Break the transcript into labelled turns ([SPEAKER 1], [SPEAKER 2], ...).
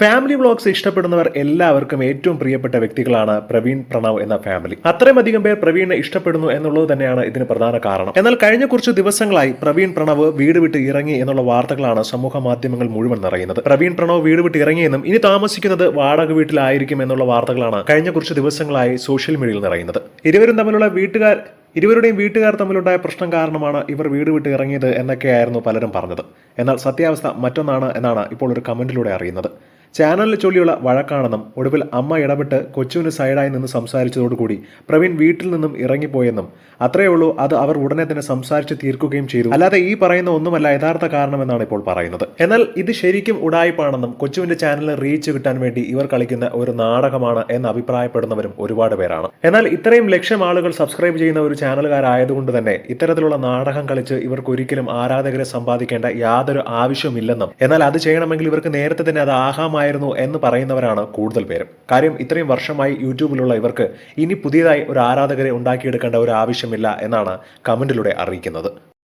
[SPEAKER 1] Family vlogs ഇഷ്ടപ്പെടുന്നവർ എല്ലാവർക്കും ഏറ്റവും പ്രിയപ്പെട്ട വ്യക്തികളാണ് പ്രവീൺ പ്രണവ് എന്ന ഫാമിലി അത്രയും പേർ പ്രവീണിനെ ഇഷ്ടപ്പെടുന്നു എന്നുള്ളത് തന്നെയാണ് ഇതിന് പ്രധാന കാരണം. എന്നാൽ കഴിഞ്ഞ കുറച്ച് ദിവസങ്ങളായി പ്രവീൺ പ്രണവ് വീട് വിട്ട് ഇറങ്ങി എന്നുള്ള വാർത്തകളാണ് സമൂഹ മാധ്യമങ്ങൾ മുഴുവൻ നിറയുന്നത്. പ്രവീൺ പ്രണവ് വീട് വിട്ട് ഇറങ്ങിയെന്നും ഇനി താമസിക്കുന്നത് വാടക വീട്ടിലായിരിക്കും എന്നുള്ള വാർത്തകളാണ് കഴിഞ്ഞ കുറച്ച് ദിവസങ്ങളായി സോഷ്യൽ മീഡിയയിൽ നിറയുന്നത്. ഇരുവരും തമ്മിലുള്ള വീട്ടുകാർ ഇരുവരുടെയും വീട്ടുകാർ തമ്മിലുണ്ടായ പ്രശ്നം കാരണമാണ് ഇവർ വീട് വിട്ട് ഇറങ്ങിയത് എന്നൊക്കെയായിരുന്നു പലരും പറഞ്ഞത്. എന്നാൽ സത്യാവസ്ഥ മറ്റൊന്നാണ് എന്നാണ് ഇപ്പോൾ ഒരു കമന്റിലൂടെ അറിയുന്നത്. ചാനലിൽ ചൊല്ലിയുള്ള വഴക്കാണെന്നും ഒടുവിൽ അമ്മ ഇടപെട്ട് കൊച്ചുവിന് സൈഡായി നിന്ന് സംസാരിച്ചതോടുകൂടി പ്രവീൺ വീട്ടിൽ നിന്നും ഇറങ്ങിപ്പോയെന്നും അത്രയേ ഉള്ളൂ അത് അവർ ഉടനെ തന്നെ സംസാരിച്ച് തീർക്കുകയും ചെയ്തു. അല്ലാതെ ഈ പറയുന്ന ഒന്നുമല്ല യഥാർത്ഥ കാരണമെന്നാണ് ഇപ്പോൾ പറയുന്നത്. എന്നാൽ ഇത് ശരിക്കും ഉടായ്പാണെന്നും കൊച്ചുവിന്റെ ചാനലിൽ റീച്ച് കിട്ടാൻ വേണ്ടി ഇവർ കളിക്കുന്ന ഒരു നാടകമാണ് എന്ന് അഭിപ്രായപ്പെടുന്നവരും ഒരുപാട് പേരാണ്. എന്നാൽ ഇത്രയും ലക്ഷം ആളുകൾ സബ്സ്ക്രൈബ് ചെയ്യുന്ന ഒരു ചാനലുകാരായതുകൊണ്ട് തന്നെ ഇത്തരത്തിലുള്ള നാടകം കളിച്ച് ഇവർക്ക് ഒരിക്കലും ആരാധകരെ സമ്പാദിക്കേണ്ട യാതൊരു ആവശ്യമില്ലെന്നും എന്നാൽ അത് ചെയ്യണമെങ്കിൽ ഇവർക്ക് നേരത്തെ തന്നെ അത് ആഹാമായിരുന്നു എന്ന് പറയുന്നവരാണ് കൂടുതൽ പേരും. കാര്യം ഇത്രയും വർഷമായി യൂട്യൂബിലുള്ള ഇവർക്ക് ഇനി പുതിയതായി ഒരു ആരാധകരെ ഉണ്ടാക്കിയെടുക്കേണ്ട ഒരു ആവശ്യമില്ല എന്നാണ് കമന്റിലൂടെ അറിയിക്കുന്നത്.